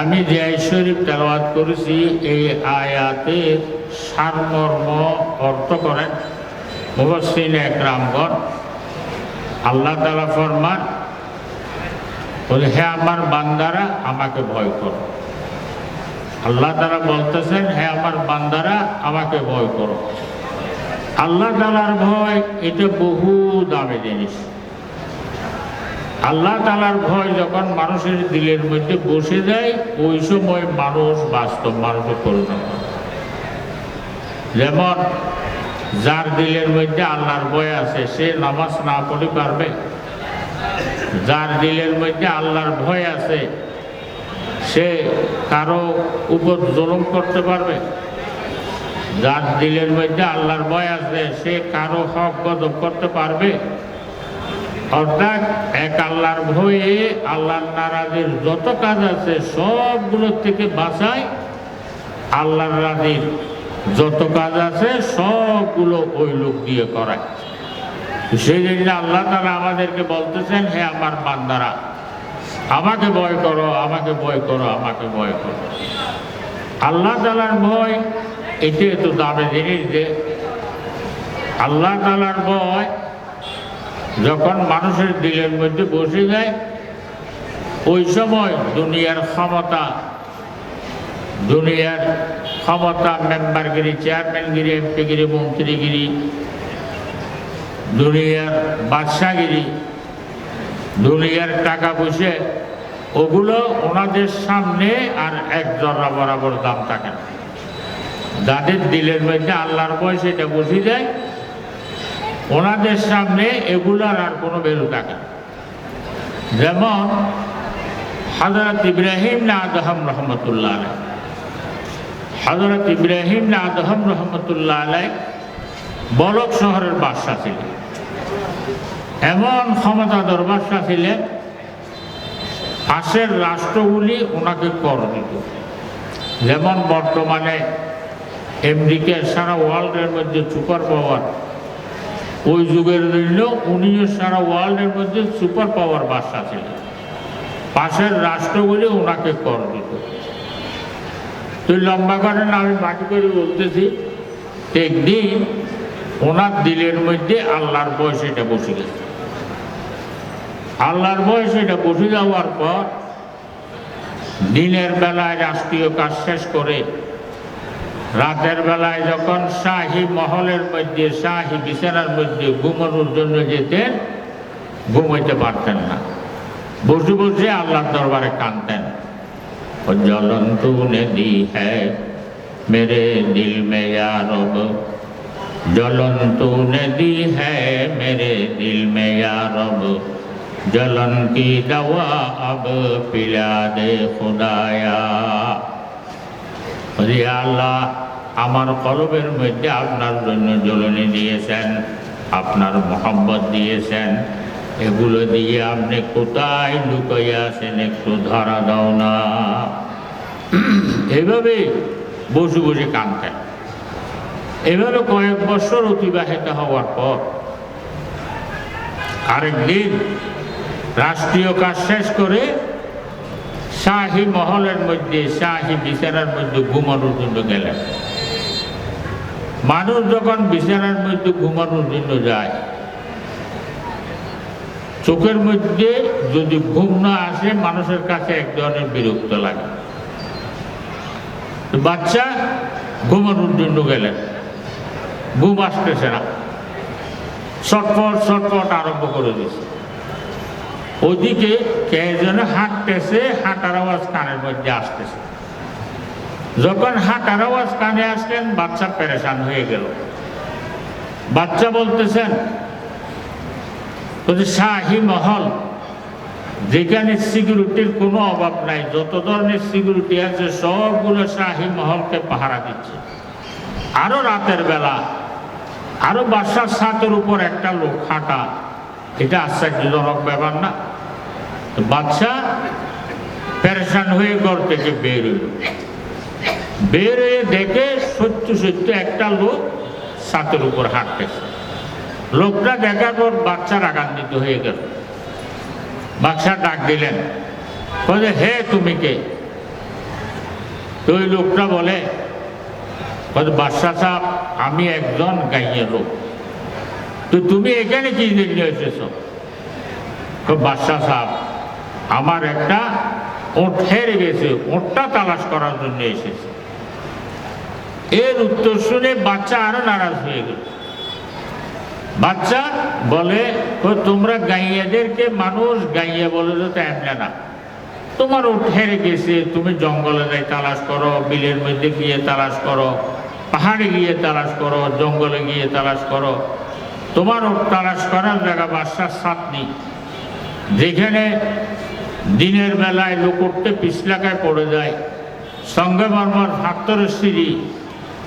আমি যে আয়াত শরীফ তেলাওয়াত করেছি, এই আয়াতের সারমর্ম অর্থ করেন মুবসিন একরামগণ। আল্লাহ তালা ফরমান, বলে, হে আমার বান্দারা, আমাকে ভয় করো। আল্লাহ তারা বলতেছেন, হে আমার বান্দারা, আমাকে ভয় করো। আল্লাহ তালার ভয়, এটা বহু দামি জিনিস। আল্লাহ তালার ভয় যখন মানুষের দিলের মধ্যে বসে যায়, ওই সময় মানুষ বাস্তব, মানুষে পরিণত যেমন, যার দিলের মধ্যে আল্লাহর ভয় আছে, সে নামাজ না পড়ে পারবে। যার দিলের মধ্যে আল্লাহর ভয় আছে, সে কারও উপর জুলুম করতে পারবে। যার দিলের মধ্যে আল্লাহর ভয় আছে, সে কারও হক গদব করতে পারবে। অর্থাৎ এক আল্লাহর ভয়ে আল্লাহর নারাজের যত কাজ আছে সবগুলোর থেকে বাঁচায় আল্লাহর রাজির যত কাজ আছে সবগুলো ওই লোক দিয়ে করায় সেই জন্য আল্লাহ তারা আমাদেরকে বলতেছেন, হে আমার বান্দারা, আমাকে ভয় করো, আমাকে ভয় করো, আমাকে ভয় করো। আল্লাহ তালার ভয় এটি এত দামি জিনিস যে আল্লাহ তালার ভয় যখন মানুষের দিলের মধ্যে বসে যায়, ওই সময় দুনিয়ার ক্ষমতা দুনিয়ার ক্ষমতা মেম্বারগিরি চেয়ারম্যানগিরি এমপিগিরি মন্ত্রীগিরি দুনিয়ার বাদশাগিরি দুনিয়ার টাকা পয়সা, ওগুলো ওনাদের সামনে আর এক জরা বরাবর দাম থাকে না। যাদের দিলের মধ্যে আল্লাহর ভয়, সেটা বসে যায় ওনাদের সামনে এগুলার আর কোনো ভ্যালু থাকে যেমন হজরত ইব্রাহিম না আদহাম রহমতুল্লাহ আলাই হজরত ইব্রাহিম না আদহাম রহমতুল্লাহ আলাই বলক শহরের বাদশাহ ছিলেন। এমন ক্ষমতাধর বাদশাহ ছিলেন, পাশের রাষ্ট্রগুলি ওনাকে কর দিত। যেমন বর্তমানে আমেরিকা সারা ওয়ার্ল্ডের মধ্যে সুপার পাওয়ার ওই যুগের জন্য উনিও সারা ওয়ার্ল্ডের মধ্যে সুপার পাওয়ার বাদশাহ ছিলেন। পাশের রাষ্ট্রগুলি ওনাকে কর দিত। তুই লম্বা করেন, আমি বাকি করে বলতেছি, একদিন ওনার দিলের মধ্যে আল্লাহর বয়স এটা বসে গেছে। আল্লাহর বয়স এটা বসে যাওয়ার পর দিনের বেলায় রাষ্ট্রীয় কাজ শেষ করে রাতের বেলায় যখন শাহি মহলের মধ্যে, শাহি বিছানার মধ্যে ঘুমানোর জন্য যেতেন, ঘুমাইতে পারতেন না। বসে বসে আল্লাহর দরবারে কানতেন জ্বলন তুনে হ্যায় মেরে দিল মে রব জ্বলন তুনে হ্যায় মেরে দিল মে রব জ্বলন কি দওয়া আব পিলা দে খুদায়া আল্লাহ আমার কলবের মধ্যে আপনার জন্য জ্বলনি দিয়েছেন, আপনার মোহাম্মত দিয়েছেন। এগুলো দিয়ে আপনি কোথায় লুকাইয়া আছেন একটু ধরা দাও না। এইভাবে বসে বসে কাঁদতেন এভাবে কয়েক বছর অতিবাহিত হওয়ার পর আরেকদিন রাষ্ট্রীয় কাজ শেষ করে শাহী মহলের মধ্যে, শাহী বিচারের মধ্যে ঘুমানোর জন্য গেলেন। মানুষ যখন বিছানার মধ্যে ঘুমানোর জন্য যায়, চোখের মধ্যে যদি ঘুম না আসে, মানুষের কাছে এক ধরনের বিরক্ত লাগে। বাচ্চা ঘুমানোর জন্য গেলেন, ঘুম আসতেছে না। ছটফট ছটফট আরম্ভ করে দিয়েছে ওদিকে কে যেন হাঁটতেছে, হাঁটার আওয়াজ কানের মধ্যে আসতেছে। যখন হাঁটার আওয়াজ কানে আসলেন, বাচ্চা পেরেশান হয়ে গেল। বাচ্চা বলতেছেন শাহী মহল, যেখানে সিকিউরিটির কোনো অভাব নাই, যত ধরনের সিকিউরিটি আছে, সবগুলো শাহী মহলকে পাহারা দিচ্ছে। আরও রাতের বেলা, আরও বাসার ছাতের উপর একটা লোক হাঁটা, এটা আশ্চর্যজনক ব্যাপার না? বাচ্চা প্যারেশান হয়ে ঘর থেকে বের হইল। বের হয়ে দেখে সত্য সত্য একটা লোক ছাতের উপর হাঁটতেছে। লোকটা দেখার পর বাচ্চা রাগান্বিত হয়ে গেল। বাচ্চা ডাক দিলেন, বলে, হে, তুমি কে? তো ওই লোকটা বলে বাদশাহ সাহেব, আমি একজন গাইয়ের লোক। তো তুমি এখানে কি জন্য এসেছ? তো বাদশাহ সাহেব, আমার একটা ওট হেরে গেছে, ওটটা তালাশ করার জন্য এসেছে। এর উত্তর শুনে বাচ্চা আরও নারাজ হয়ে গেল। বাচ্চা বলে "ও তোমরা গাইয়াদেরকে মানুষ গাইয়া বলে তো এমনি না। তোমার হেরে গেছে, তুমি জঙ্গলে যাই তালাশ করো, বিলের মধ্যে গিয়ে তালাশ করো, পাহাড়ে গিয়ে তালাশ করো, জঙ্গলে গিয়ে তালাশ করো। তোমার তালাশ করার জায়গা বাসার সাথ নেই। যেখানে দিনের বেলায় লোক উঠতে পিছলাকায় পড়ে যায়। সঙ্গে মর্মর ফাক্তরের সিঁড়ি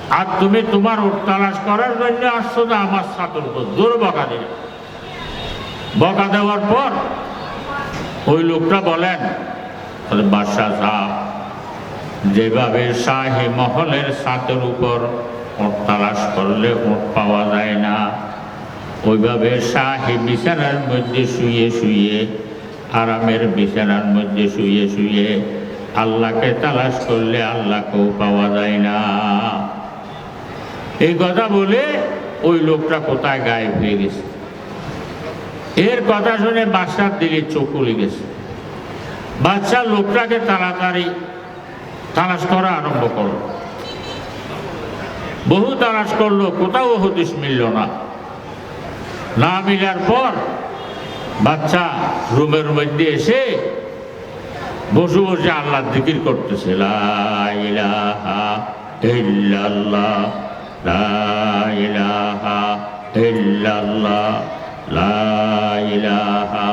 আর তুমি তোমার তালাশ করার জন্য আসছো না আমার ছাত্র জোর বকা দিলে। বকা দেওয়ার পর ওই লোকটা বলেন বলে, বাদশাহ সাহেব যেভাবে শাহী মহলের ছাতের উপর ওট তালাশ করলে ওট পাওয়া যায় না ওইভাবে শাহী বিছানার মধ্যে শুয়ে শুয়ে আরামের বিছানার মধ্যে শুয়ে শুয়ে আল্লাহকে তালাশ করলে আল্লাহকেও পাওয়া যায় না। এই কথা বলে ওই লোকটা কোথায় গায়েব হয়ে গেছে। এর কথা শুনে বাচ্চার দিকে চোখ উলে গেছে। বাচ্চা লোকটাকে তাড়াতাড়ি তালাশ করা আরম্ভ করল। বহু তালাশ করল, কোথাও হদিস মিলল না। না মিলার পর বাচ্চা রুমের মধ্যে এসে বসে বসে আল্লাহ দিকির করতেছে লা ইলাহা ইল্লাল্লাহ, লা ইলাহা ইল্লাল্লাহ লা ইলাহা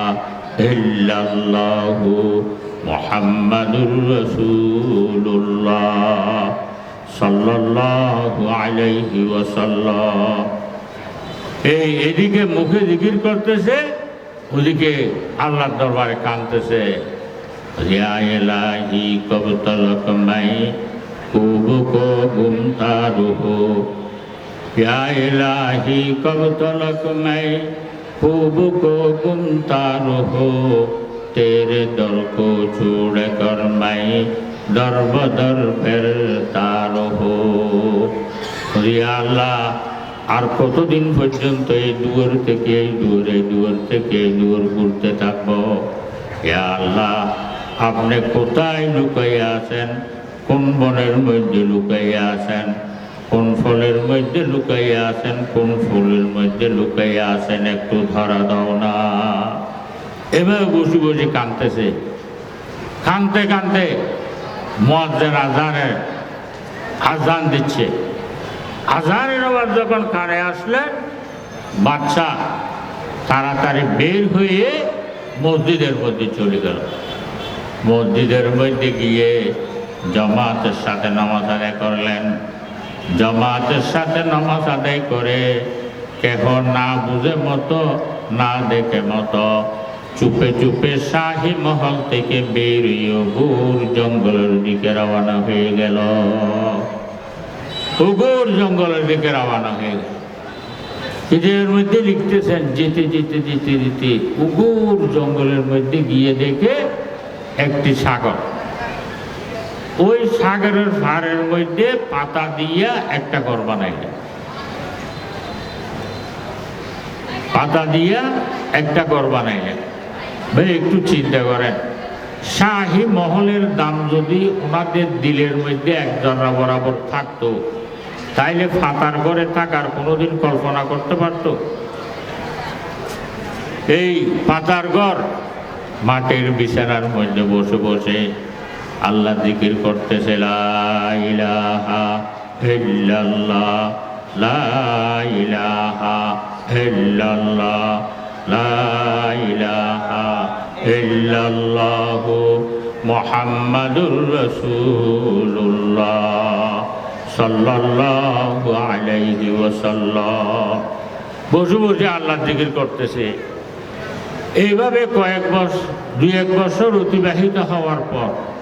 ইল্লাল্লাহু মুহাম্মাদুর রাসূলুল্লাহ সাল্লাল্লাহু আলাইহি ওয়াসাল্লাম। এই এদিকে মুখে জিকির করতেছে, ওদিকে আল্লাহর দরবারে কাঁদতেছে। ইয়া ইলাহি কব তলক মাই কুব কো গুমতা রুহো ইয়া ইলাহি কব তলক মাই কুব কো গুমতা রুহো তেরে দর কো ছুড় কর মাই দর বদর ফেরতা রহো আল্লাহ, আর কতদিন পর্যন্ত এই দুয়ার থেকে, এই দুয়ার এই দুয়ার থেকে, এই দুয়ার ঘুরতে থাকব? হে আল্লাহ, আপনি কোথায় লুকাইয়া আছেন? কোন বনের মধ্যে লুকাইয়া আছেন? কোন ফলের মধ্যে লুকাইয়া আছেন, কোন ফুলের মধ্যে লুকাইয়া আছেন একটু ধরা দাও না। এভাবে বসে বসে কাঁদতেছে। কাঁদতে কাঁদতে মজ্জের আজানের আজান দিচ্ছে। আজানের আবার যখন কানে আসলেন বাচ্চা তাড়াতাড়ি বের হয়ে মসজিদের মধ্যে চলে গেল। মসজিদের মধ্যে গিয়ে জমাতের সাথে নামাজ আদায় করলেন। জমাতের সাথে নামাজ আদায় করে, কেহ না বুঝে মতো, না দেখে মতো, চুপে চুপে শাহী মহল থেকে বেরিয়ে গুর জঙ্গলের দিকে রওনা হয়ে গেল। উগুর জঙ্গলের দিকে রওনা হয়ে গেল। এর মধ্যে লিখতেছেন, যেতে যেতে যেতে যেতে, উগুর জঙ্গলের মধ্যে গিয়ে দেখে একটি সাগর ওই সাগরের ফাড়ের মধ্যে পাতা দিয়া একটা ঘর বানাইলেন পাতা দিয়া একটা ঘর বানাইলেন ভাই, একটু চিন্তা করেন, শাহী মহলের দাম যদি ওনাদের দিলের মধ্যে একজনরা বরাবর থাকতো, তাইলে ফাতার ঘরে থাকার কোনোদিন কল্পনা করতে পারতো? এই পাতার ঘর মাটির বিছানার মধ্যে বসে বসে আল্লাহ জিকির করতেছে, লা ইলাহা ইল্লাল্লাহ, লা ইলাহা ইল্লাল্লাহ, লা ইলাহা ইল্লাল্লাহু মুহাম্মাদুর আলাইহি ওয়াসাল্লাম। বসে বসে আল্লাহ জিকির করতেছে। এইভাবে কয়েক বছর, দুই এক বছর অতিবাহিত হওয়ার পর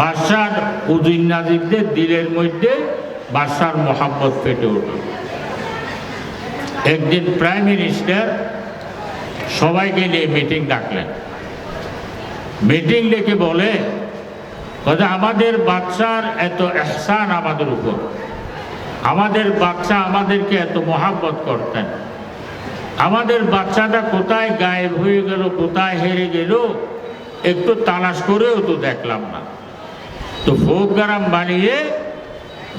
বাদশার উদিন নাজিরদের দিলের মধ্যে বাদশার মোহাম্মদ ফেটে উঠল। একদিন প্রাইম মিনিস্টার সবাইকে নিয়ে মিটিং ডাকলেন। মিটিং ডেকে বলে কথা আমাদের বাচ্চার এত এহসান আমাদের উপর। আমাদের বাচ্চা আমাদেরকে এত মহাব্বত করতেন। আমাদের বাচ্চাটা কোথায় গায়েব হয়ে গেল, কোথায় হেরে গেল, একটু তালাশ করেও তো দেখলাম না। তো ভোগ প্রোগ্রাম বানিয়ে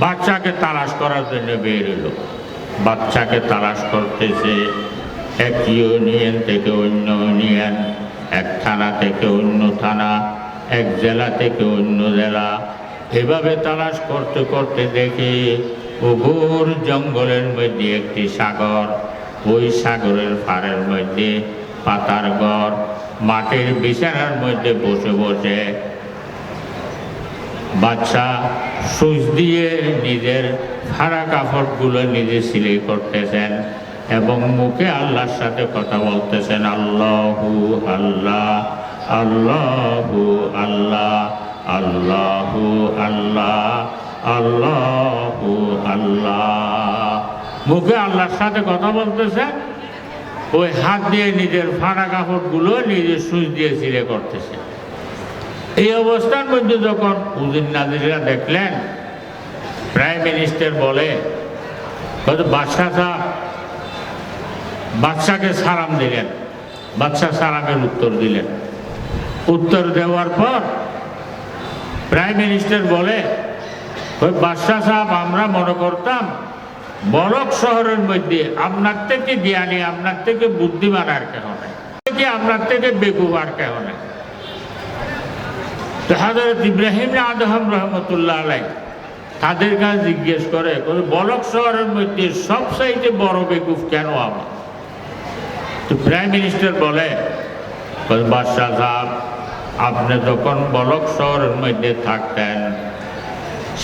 বাচ্চাকে তালাশ করার জন্য বের হলো। বাচ্চাকে তালাশ করতেছে এক ইউনিয়ন থেকে অন্য ইউনিয়ন এক থানা থেকে অন্য থানা, এক জেলা থেকে অন্য জেলা। এভাবে তালাশ করতে করতে দেখে ওগুর জঙ্গলের মধ্যে একটি সাগর, ওই সাগরের পাড়ের মধ্যে পাতার ঘর, মাটির বিছানার মধ্যে বসে বসে বাচ্চা সুচ দিয়ে নিজের ফাড়া কাপড়গুলো নিজে সিলাই করতেছেন এবং মুখে আল্লাহর সাথে কথা বলতেছেন, আল্লাহু আল্লাহ আল্লাহু আল্লাহ আল্লাহু আল্লাহ আল্লাহু আল্লাহ। মুখে আল্লাহর সাথে কথা বলতেছে, ওই হাত দিয়ে নিজের ফাড়া কাপড়গুলো নিজের সুচ দিয়ে সিলে করতেছে। এই অবস্থার মধ্যে যখন উদিন নাদিরা দেখলেন, প্রাইম মিনিস্টার বলে বাদশাহ বাদশাকে সালাম দিলেন, বাদশাহ সালামের উত্তর দিলেন। উত্তর দেওয়ার পর প্রাইম মিনিস্টার বলে, ওই বাদশাহ সাহেব, আমরা মনে করতাম বলক শহরের মধ্যে আপনার থেকে জ্ঞানী, আপনার থেকে বুদ্ধিমান আর কেহ নেই। আপনার থেকে বেকুব আর কেহ নেই। তো হাজরত ইব্রাহিম আদহাম রহমতুল্লাহ আলাই তাদের কাছে জিজ্ঞেস করে বলে, বলক শহরের মধ্যে সব সাইডে বড় বেকুফ কেন আমার? তো প্রাইম মিনিস্টার বলে, বাদশাহ সাহেব আপনি যখন বলক শহরের মধ্যে থাকতেন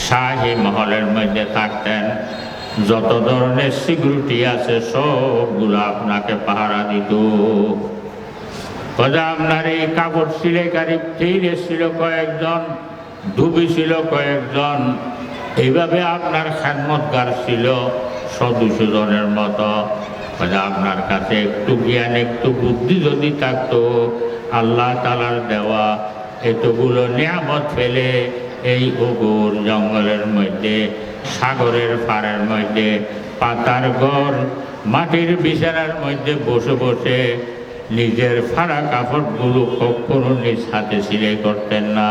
শাহী মহলের মধ্যে থাকতেন যত ধরনের সিকিউরিটি আছে সবগুলো আপনাকে পাহারা দিত। কথা আপনার এই কাপড় সিলাইকারী ফিরে ছিল কয়েকজন, ধুবি ছিল কয়েকজন। এইভাবে আপনার খেদমতগার ছিল সদস্য জনের মতো। কথা আপনার কাছে একটু জ্ঞান, একটু বুদ্ধি যদি থাকতো, আল্লাহ তালার দেওয়া এতগুলো নিয়ামত ফেলে এই উগুর জঙ্গলের মধ্যে, সাগরের পাড়ের মধ্যে, পাতার ঘর, মাটির বিছানার মধ্যে বসে বসে নিজের ফাড়া কাপড়গুলো কখনো নিজ হাতে সিলাই করতেন না।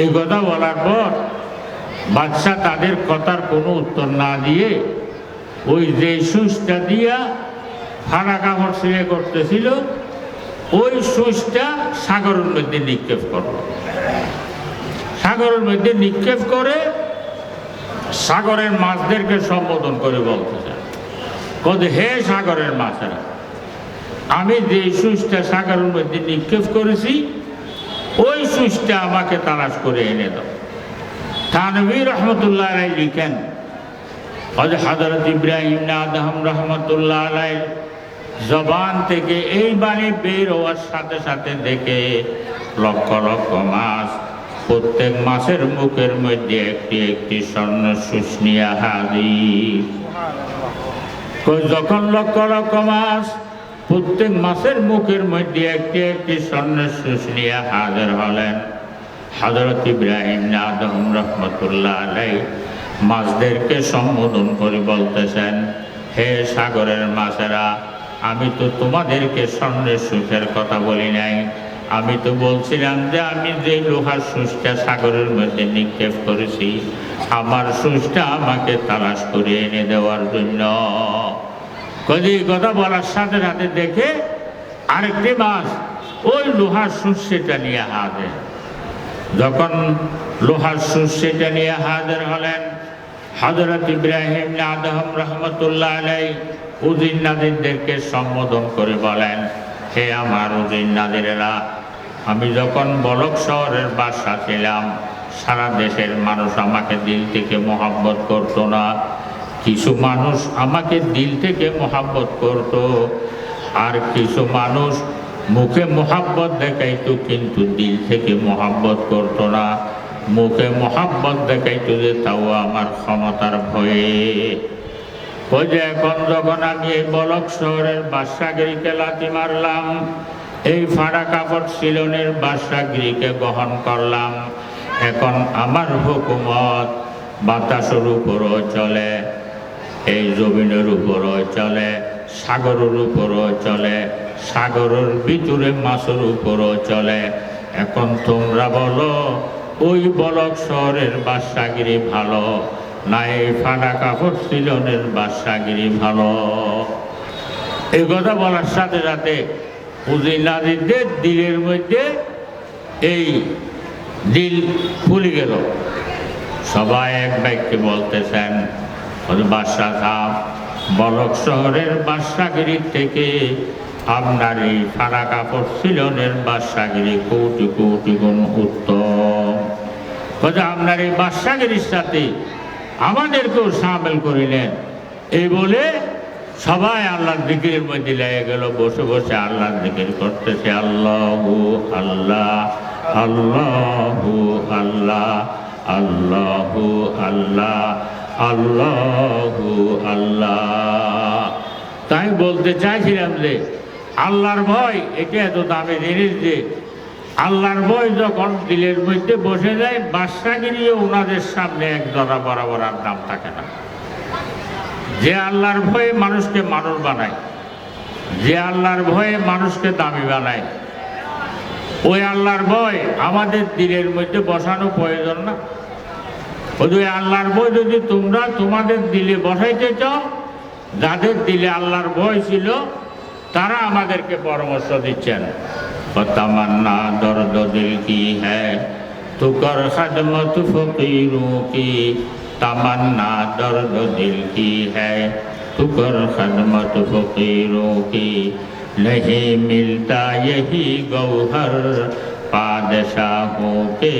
এই কথা বলার পর বাদশাহ তাদের কথার কোনো উত্তর না দিয়ে ওই যে সুইচটা দিয়া ফাড়া কাপড় সিলাই করতেছিল, ওই সুইচটা সাগরের মধ্যে নিক্ষেপ করল। সাগরের মধ্যে নিক্ষেপ করে সাগরের মাছদেরকে সম্বোধন করে বলতে চান হে সাগরের মাছেরা আমি যে সুইচটা সাগরের মধ্যে নিক্ষেপ করেছি, ওই সুইচটা আমাকে তালাশ করে এনে দাও। থানবী রহমতুল্লাহ আলাই লিখেন হজরত ইব্রাহিম আদহাম রহমতুল্লাহ আলাই জবান থেকে এই বের হওয়ার সাথে সাথে দেখে লক্ষ লক্ষ মাছ, প্রত্যেক মাসের মুখের মধ্যে একটি একটি স্বর্ণ শুষ্নিয়া হাজির। যখন লক্ষ লক্ষ মাস প্রত্যেক মাসের মুখের মধ্যে একটি একটি স্বর্ণ শুষ্নিয়া হাজির হলেন। হজরত ইব্রাহিম আদম রহমতুল্লাহ আলাই মাছদেরকে সম্বোধন করে বলতেছেন, হে সাগরের মাছেরা, আমি তো তোমাদেরকে স্বর্ণের সুখের কথা বলি নাই। আমি তো বলছিলাম যে আমি যে লোহার সুচটা সাগরের মধ্যে নিক্ষেপ করেছি, আমার সুচটা আমাকে তালাশ করে এনে দেওয়ার জন্য। কদি কথা বলার সাথে সাথে দেখে আরেকটি মাছ ওই লোহার সুচ সেটা নিয়ে হাজে যখন লোহার সুচ সেটা নিয়ে হাজার হলেন হজরত ইব্রাহিম আদম রহমতুল্লাহ আলাই উদিন নাদিরদেরকে সম্বোধন করে বলেন, হে আমার উদিন নাদিরেরা আমি যখন বলক শহরের বাসা ছিলাম, সারা দেশের মানুষ আমাকে দিল থেকে মোহাব্বত করতো না। কিছু মানুষ আমাকে দিল থেকে মোহাব্বত করত, আর কিছু মানুষ মুখে মোহাব্বত দেখাইতো, কিন্তু দিল থেকে মোহাব্বত করতো না। মুখে মোহাব্বত দেখাইতো যে তাও আমার ক্ষমতার ভয়ে। ওই যে এখন যখন আমি এই বলক শহরের বাদশাগিরিকে লাথি মারলাম, এই ফাড়া কাপড় সিলনের বাসাগৃহকে গ্রহণ করলাম। এখন আমার হুকুমত বাতাসের উপরও চলে। এই জমিনের উপরও চলে, সাগরের উপরও চলে, সাগরের ভিতরে মাছের উপরও চলে। এখন তোমরা বলো, ওই বলক শহরের বাসাগিরি ভালো, না এই ফাটা কাপড় সিলনের বাসাগিরি ভালো? এই কথা বলার সাথে সাথে পুঁজি নারীদের দিলের মধ্যে এই দিল ফুলে গেল। সবাই এক ব্যক্তি বলতেছেন বাদশাহ সাহ বলক শহরের বাদশাগিরি থেকে আপনার এই ফাড়া কাপড় সিলনের বাদশাগিরি কোটি কোটি গুণ উত্তম। আপনার এই বাদশাগিরির সাথে আমাদেরকেও সামিল করিলেন। এই বলে সবাই আল্লাহর দিকের মধ্যে লেগে গেল, বসে বসে আল্লাহর দিকের করতেছে, আল্লাহু আল্লাহ আল্লাহু আল্লাহ আল্লাহু আল্লাহ আল্লাহু আল্লাহ। তাই বলতে চাইছিলাম যে, আল্লাহর ভয়, এটা এত দামি জিনিস যে, আল্লাহর ভয় যখন দিলের মধ্যে বসে যায় বাদশাগিরিও ওনাদের সামনে এক জরা বরাবর আর দাম থাকে না। যে আল্লাহর ভয়ে মানুষকে মানুষ বানায়, যে আল্লাহর ভয়ে মানুষকে দামি বানায়, ওই আল্লাহর ভয় আমাদের দিলের মধ্যে বসানো প্রয়োজন না। ওই আল্লাহর ভয় যদি তোমরা তোমাদের দিলে বসাইতে চাও যাদের দিলে আল্লাহর ভয় ছিল তারা আমাদেরকে পরামর্শ দিচ্ছেন তামান্না দর্দ দিল কি হ্যাঁ তু কর খদমত ফকিরু কি तमन्ना दर्द दिल की है तू कर खदमत फकीरों की नहीं मिलता यही गौहर पादशाहों के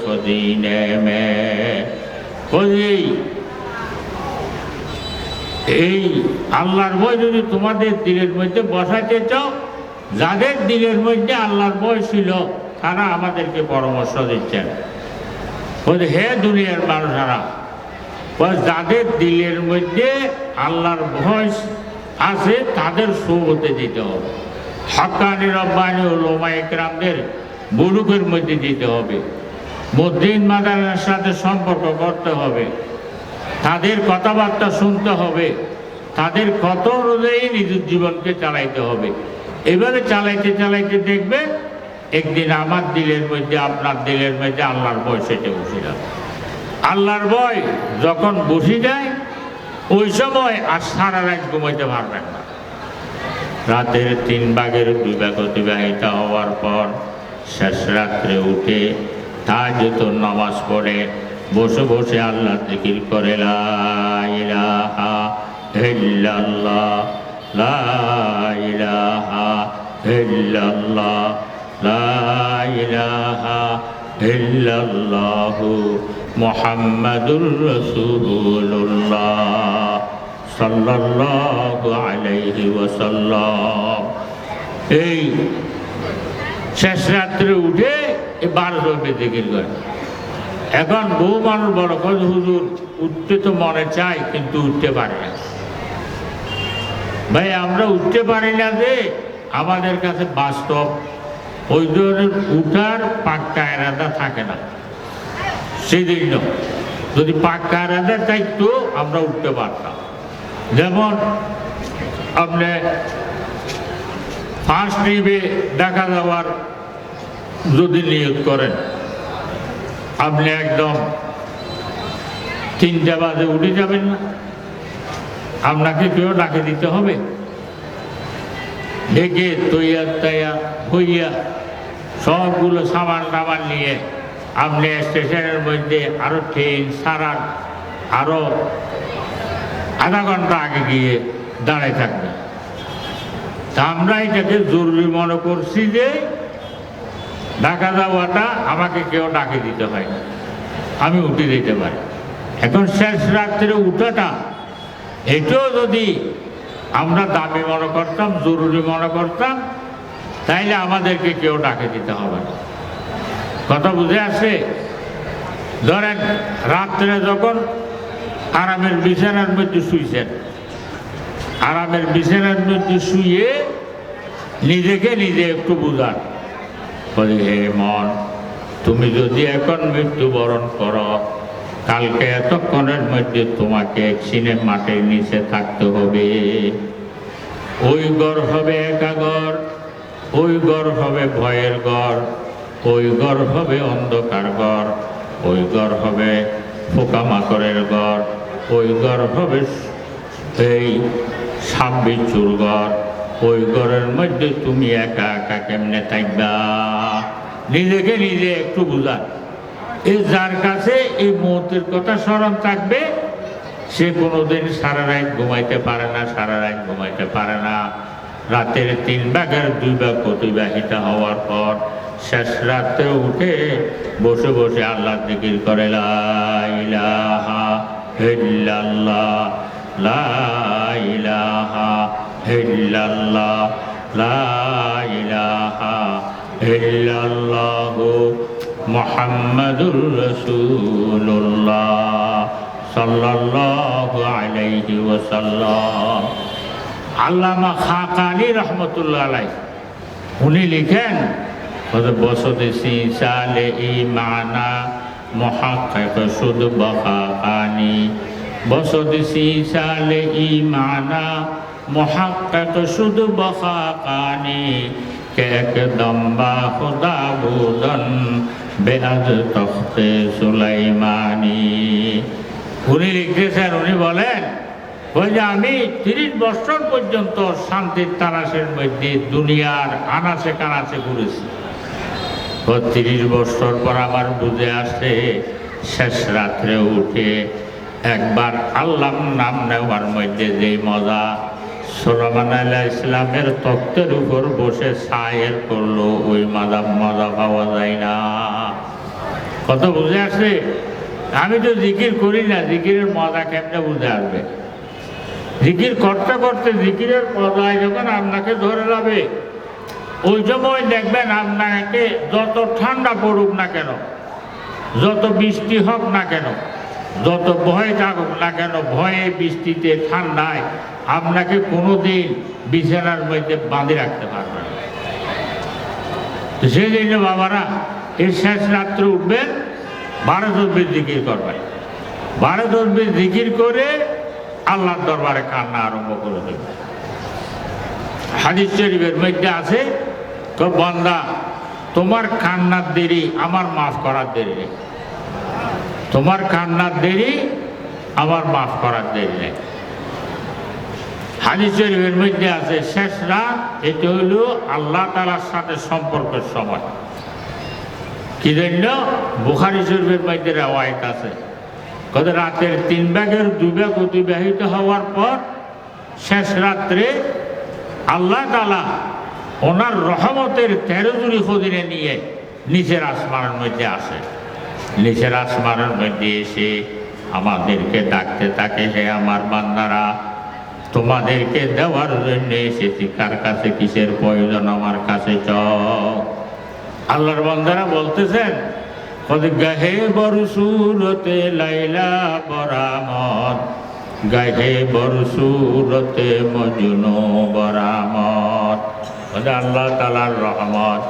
खजीने में খুদি এই আল্লাহর ভয় যদি তোমাদের দিলের মধ্যে বসাতে চাও যাদের দিলের মধ্যে আল্লাহর ভয় ছিল তারা আমাদেরকে পরামর্শ দিচ্ছেন বলছে হে দুনিয়ার মানুষেরা বা যাদের দিলের মধ্যে আল্লাহর ভয় আছে তাদের সৌবতে দিতে হবে হকানি রব্বানি ওলমা একরামদের বুলুকের মধ্যে দিতে হবে। মদ্দিন মাদানের সাথে সম্পর্ক করতে হবে। তাদের কথাবার্তা শুনতে হবে। তাদের কত অনুযায়ী নিজের জীবনকে চালাইতে হবে। এবারে চালাইতে চালাইতে দেখবে, একদিন আমার দিলের মধ্যে, আপনার দিলের মধ্যে আল্লাহর ভয় সেটে বসে যাবে। আল্লাহর ভয় যখন বসে যায়, ওই সময় আর সারা রাত ঘুমাইতে পারবেন না। রাতের তিন ভাগের দুই ভাগ অতিবাহিত হওয়ার পর শেষ রাত্রে উঠে তা নামাজ পড়ে, বসে বসে আল্লাহ জিকির করে মুহাম্মাদুর রাসূলুল্লাহ সাল্লাল্লাহু আলাইহি এই শেষ রাত্রে উঠে এই বারোশো জিকির করে এখন বহু মানুষ বড় কথা হুজুর, উঠতে তো মনে চায় কিন্তু উঠতে পারে না। ভাই, আমরা উঠতে পারি না যে আমাদের কাছে বাস্তব। ওই ধরনের উঠার পাক্কা এরাদা থাকে না। সেই জন্য যদি পাক্কা এরাদা থাকতো, আমরা উঠতে পারতাম। যেমন আপনি ফার্স্ট ট্রিপে দেখা যাওয়ার যদি নিয়োগ করেন, আপনি একদম তিনটা বাজে উঠে যাবেন না। আপনাকে কেউ ডাকে দিতে হবে। ডেকে তৈয়া তৈয়া হইয়া সবগুলো সামান টামান নিয়ে আপনি স্টেশনের মধ্যে আরও ট্রেন, সারান আরও আধা ঘণ্টা আগে গিয়ে দাঁড়ায় থাকবেন। তা আমরা এটাকে জরুরি মনে করছি যে ডাকা যাওয়াটা আমাকে কেউ ডাকে দিতে হয় আমি উঠে দিতে পারি। এখন শেষ রাত্রে উঠাটা, এটাও যদি আমরা দামি মনে করতাম, জরুরি মনে করতাম, তাইলে আমাদেরকে কেউ ডাকে দিতে হবে না। কথা বুঝে আসে ধরেন রাত্রে যখন আরামের বিছানার মধ্যে শুইছেন আরামের বিছানার মধ্যে শুয়ে নিজেকে নিজে একটু বুঝান। বলে, হে মন, তুমি যদি এখন মৃত্যুবরণ করো, কালকে এতক্ষণের মধ্যে তোমাকে সিনেম মাঠের নিচে থাকতে হবে। ওই ঘর হবে একা ঘর ওই ঘর হবে ভয়ের ঘর ওই ঘর হবে অন্ধকার ঘর ওই ঘর হবে পোকামাকড়ের ঘর ওই ঘর হবে এই সাপ বিচ্ছুর ঘর ওই ঘরের মধ্যে তুমি একা একা কেমনে থাকবা? নিজেকে নিজে একটু বুঝান। এই যার কাছে এই মুহূর্তের কথা স্মরণ থাকবে, সে কোনোদিন সারা রাত ঘুমাইতে পারে না, সারা রাত ঘুমাইতে পারে না। রাতের তিন ভাগের দুই ভাগ অতিবাহিত হওয়ার পর শেষ রাত্রে উঠে বসে বসে আল্লাহ দিকির করে, লা ইলাহা ইল্লাল্লাহ। লা ইলাহা ইল্লাল্লাহ, লা ইলাহা ইল্লাল্লাহু মুহাম্মাদুর রাসূলুল্লাহ সাল্লাল্লাহু আলাইহি ওয়াসাল্লাম। আল্লামা খাকানি রহমতুল্লাহ আলাই উনি লিখেন বসতি সিসালে ইমানা বখাকানি। বসতি সিসালে ইমানা মহাক্কাক শুধু বখাকানি কেক দম্বা খুদা বুদন, বেআজ তখতে সুলাইমানি। উনি লিখতেছেন উনি বলেন, ওই যে আমি তিরিশ বছর পর্যন্ত শান্তির তারাসের মধ্যে দুনিয়ার আনাচে কানাচে ঘুরেছি। ও তিরিশ বছর পর আমার বুঝে আসে, শেষ রাত্রে উঠে একবার আল্লাহ নাম নেওয়ার মধ্যে যে মজা, সোলামান আল্লাহ ইসলামের তত্ত্বের উপর বসে সায়ের করল, ওই মজা মজা পাওয়া যায় না। কত বুঝে আসে আমি তো জিকির করি না, জিকিরের মজা কেমনে বুঝে আসবে? জিকির করতে করতে জিকিরের পদায় যখন আপনাকে ধরে যাবে ওই সময় দেখবেন আপনাকে যত ঠান্ডা পড়ুক না কেন, যত বৃষ্টি হোক না কেন যত ভয় থাকুক না কেন, ভয়ে বৃষ্টিতে, ঠান্ডায় আপনাকে কোনোদিন বিছানার মধ্যে বাঁধে রাখতে পারবে না। সেই জন্য বাবারা এই শেষ রাত্রে উঠবেন, বারো তসবির জিকির করবেন। বারো তসবির জিকির করে আল্লাহর দরবারে কান্না আরম্ভ করে দেবে হাদিস শরীফের মধ্যে আছে, তো বন্দা, তোমার কান্নার দেরি, আমার মাফ করার দেরি নেই। তোমার কান্নার দেরি আমার মাফ করার দেরি নেই। হাদিস শরীফের মধ্যে আছে, শেষ রাত, এটা হইল আল্লাহ তালার সাথে সম্পর্কের সময়। কি জন্য? বুখারি শরীফের মধ্যে রেওয়ায়ত আছে। কত রাতের তিন ভাগের দুই ভাগ অতিবাহিত হওয়ার পর, শেষ রাত্রে আল্লাহ তালা ওনার রহমতের তেরো জুড়ি খদিনে নিয়ে নিচের আসমানের মধ্যে আসে। নিচের আসমানের মধ্যে এসে আমাদেরকে ডাকতে থাকে, হে আমার বান্দারা, তোমাদেরকে দেওয়ার জন্য এসেছি। কার কাছে, কিসের প্রয়োজন? আমার কাছে চ আল্লাহর বান্দারা বলতেছেন গাহে বড় সুরতে লাইলা বরামত গাহে বড় সুরতে মজনু বরামত কদে আল্লাহ তালার রহমত,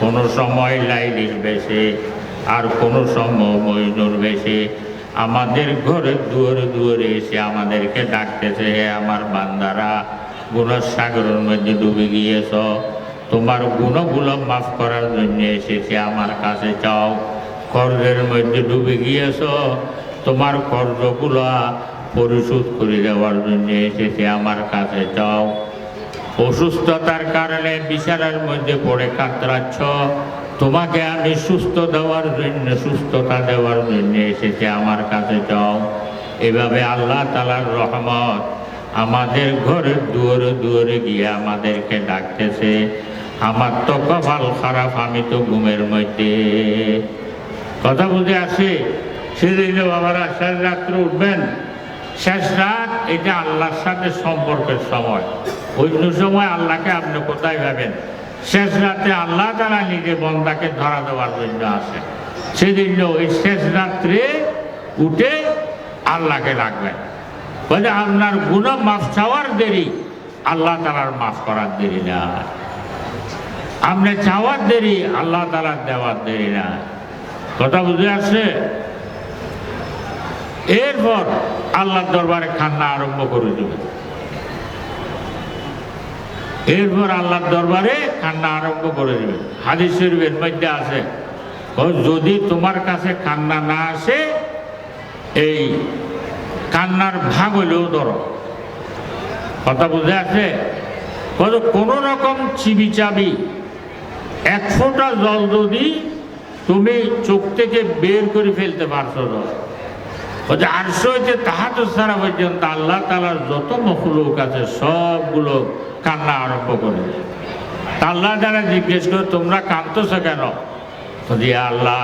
কোনো সময় লাইলির বেশে আর কোনো মজনুর বেশে আমাদের ঘরে দুয়ারে দুয়ারে এসে আমাদেরকে ডাকতেছে, হে আমার বান্দারা গুণের সাগরের মধ্যে ডুবে গিয়েছ। তোমার গুণগুলো মাফ করার জন্য এসেছে, আমার কাছে চাও। কর্জের মধ্যে ডুবে গিয়েছ। তোমার কর্জগুলো পরিশোধ করে দেওয়ার জন্য এসেছে, আমার কাছে চাও। অসুস্থতার কারণে বিছানার মধ্যে পড়ে কাতরাচ্ছ। তোমাকে আমি সুস্থ দেওয়ার জন্য, সুস্থতা দেওয়ার জন্য এসেছে। আমার কাছে যাও। এভাবে আল্লাহ তালার রহমত আমাদের ঘরের দুয়ারে দুয়ারে গিয়ে আমাদেরকে ডাকতেছে। আমার তো কপাল খারাপ, আমি তো ঘুমের মধ্যে। কথা বুঝে আসে? সেদিন বাবারা শেষ রাত্রে উঠবেন। শেষ রাত এটা আল্লাহর সাথে সম্পর্কের সময়। অন্য সময় আল্লাহকে আপনি কোথায় ভাবেন শেষ রাতে আল্লাহ তারা নিজে বন্দাকে ধরা দেওয়ার জন্য আসে। সেদিন ওই শেষ রাত্রে উঠে আল্লাহকে রাখবেন বলে, আপনার গুণ মাফ চাওয়ার দেরি। আল্লাহ তালার মাফ করার দেরি না। আপনি চাওয়ার দেরি, আল্লাহ তালার দেওয়ার দেরি না। কথা বুঝে আসছে? এরপর আল্লাহর দরবারে খান্না আরম্ভ করে দেবে এরপর আল্লাহর দরবারে কান্না আরম্ভ করে দেবে। হাদিস শরীফের মধ্যে আছে যদি তোমার কাছে কান্না না আসে, এই কান্নার ভাগ হইলেও ধরো। কথা বুঝে আছে? কোনো রকম চিবি চাবি এক ফোঁটা জল যদি তুমি চোখ থেকে বের করে ফেলতে পারছ জল বলছে আটশো হচ্ছে তাহাতো সারা পর্যন্ত আল্লাহ তালার যত মখলুক আছে, সবগুলো কান্না আরম্ভ করে আল্লাহ যারা জিজ্ঞেস করে, তোমরা কাঁদতেছো কেন? যদি আল্লাহ,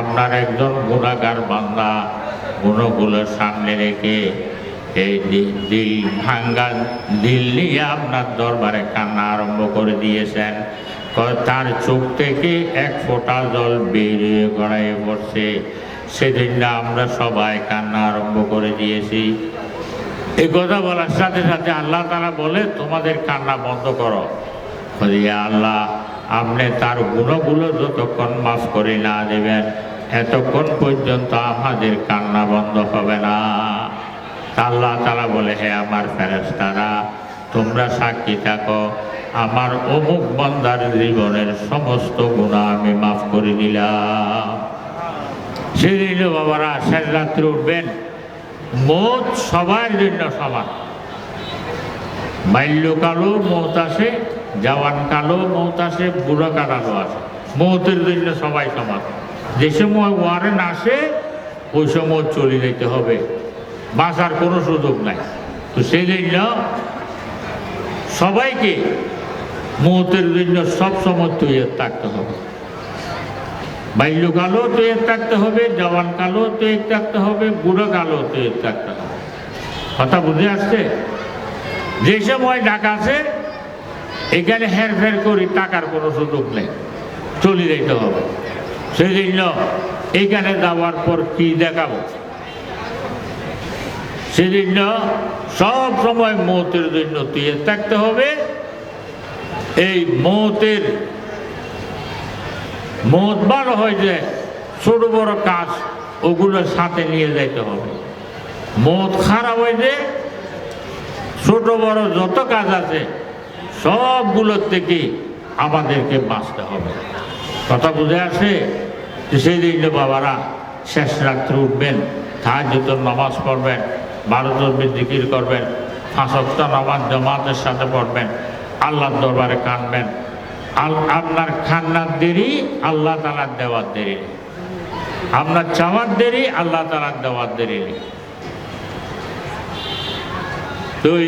আপনার একজন গুণাগার বান্দা গুণগুলো সামনে রেখে এই দিল ভাঙ্গা, দিল নিয়ে আপনার দরবারে কান্না আরম্ভ করে দিয়েছেন। তার চোখ থেকে এক ফোঁটা জল বেরিয়ে গড়াইয়ে পড়ছে। সেদিন না আমরা সবাই কান্না আরম্ভ করে দিয়েছি। এই কথা বলার সাথে সাথে আল্লাহ তারা বলে, তোমাদের কান্না বন্ধ করো। আল্লাহ, আপনি তার গুণগুলো যতক্ষণ মাফ করে না দেবেন, এতক্ষণ পর্যন্ত আমাদের কান্না বন্ধ হবে না। আল্লাহ তারা বলে, হে আমার ফেরেস্তারা তোমরা সাক্ষী থাকো, আমার অমুক বন্দার জীবনের সমস্ত গুণা আমি মাফ করে দিলাম। সেদিন বাবারা শেষ রাত্রে উঠবেন। মত সবার জন্য সমান। বাল্যকালও মৌত আসে জওয়ান কালো মৌত আসে বুড়ো কালারও আসে। মৌতের জন্য সবাই সমান। যে সময় ওয়ারেন আসে, ওই সময় চলে যেতে হবে। বাঁচার কোনো সুযোগ নাই। তো সেই জন্য সবাইকে মৌতের জন্য সব সময় তৈরি থাকতে হবে। বাল্যকালও তৈরি থাকতে হবে, জওয়ান কালও তৈরি থাকতে হবে, বুড়ো কালও তৈরি থাকতে হবে। কথা বুঝে আসছে? যে সময় ডাকা আছে এখানে হের ফের করি, টাকার কোনো সুযোগ নেই, চলে যেতে হবে। সেই জন্য এখানে যাওয়ার পর কি দেখাবো? সেজন্য সব সময় মতের জন্য তৈরি থাকতে হবে, এই মৌতের মত ভালো হয় যে ছোট বড় কাজ, ওগুলো সাথে নিয়ে যাইতে হবে। মত খারাপ হয় যে ছোট বড় যত কাজ আছে, সবগুলোর থেকে আমাদেরকে বাঁচতে হবে। কথা বুঝে আসে? সেই দিন বাবারা শেষ রাত্রে উঠবেন তাহাজুত নামাজ পড়বেন, বারো তরবির জিকির করবেন ফাঁসত্তা নামাজ জামাতের সাথে পড়বেন, আল্লাহর দরবারে কানবেন আপনার খান্নার দেরি, আল্লাহ তালার দেওয়ার দেরি। আপনার চাওয়ার দেরি, আল্লাহ তালার দেওয়ার দেরি। তো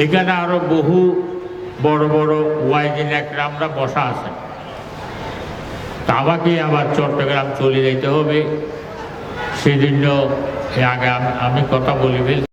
এখানে আরও বহু বড় বড় ওয়াইজিন একরামরা বসা আছে। আমাকে আবার চট্টগ্রাম চলে যেতে হবে। সেজন্য আগে আমি- কথা বলি